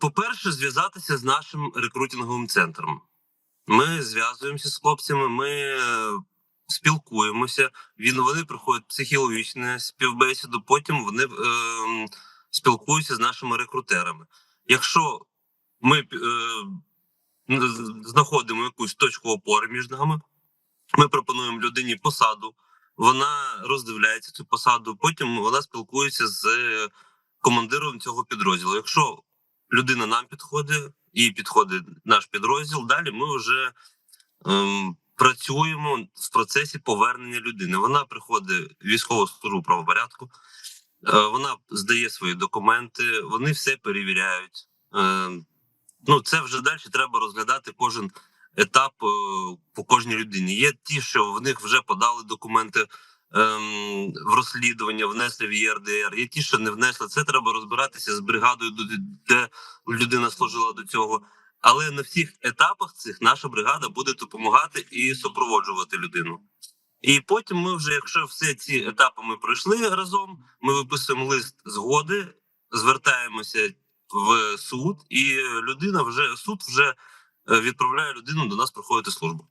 по-перше, зв'язатися з нашим рекрутинговим центром. Ми зв'язуємося з хлопцями, ми е, спілкуємося. Він вони проходять психологічне співбесіду. Потім вони е, спілкуються з нашими рекрутерами. Якщо ми е, знаходимо якусь точку опори між нами, ми пропонуємо людині посаду. Вона роздивляється цю посаду. Потім вона спілкується з командиром цього підрозділу. Якщо людина нам підходить і підходить наш підрозділ, далі ми вже ем, працюємо в процесі повернення людини. Вона приходить в військову службу правопорядку, е, вона здає свої документи, вони все перевіряють. Е, ну, це вже далі треба розглядати кожен етап е, по кожній людині. Є ті, що в них вже подали документи ем, в розслідування, внесли в ЄРДР. Ті, що не внесли. Це треба розбиратися з бригадою, де- де людина служила до цього. Але на всіх етапах цих наша бригада буде допомагати і супроводжувати людину. І потім ми вже, якщо всі ці етапи ми пройшли разом, ми виписуємо лист згоди, звертаємося в суд, і людина вже суд вже е, відправляє людину до нас проходити службу.